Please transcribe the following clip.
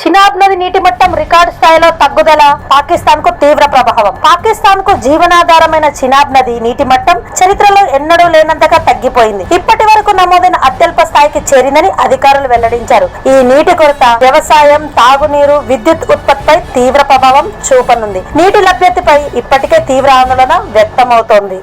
చినాబ్ నది నీటి మట్టం రికార్డు స్థాయిలో తగ్గుదల పాకిస్తాన్కు తీవ్ర ప్రభావం. పాకిస్తాన్కు జీవనాధారమైన చినాబ్ నది నీటి మట్టం చరిత్రలో ఎన్నడూ లేనంతగా తగ్గిపోయింది. ఇప్పటి వరకు నమోదైన అత్యల్ప స్థాయికి చేరిందని అధికారులు వెల్లడించారు. ఈ నీటి కొరత వ్యవసాయం తాగునీరు విద్యుత్ ఉత్పత్తిపై తీవ్ర ప్రభావం చూపనుంది. నీటి లభ్యతపై ఇప్పటికే తీవ్ర ఆందోళన వ్యక్తమవుతోంది.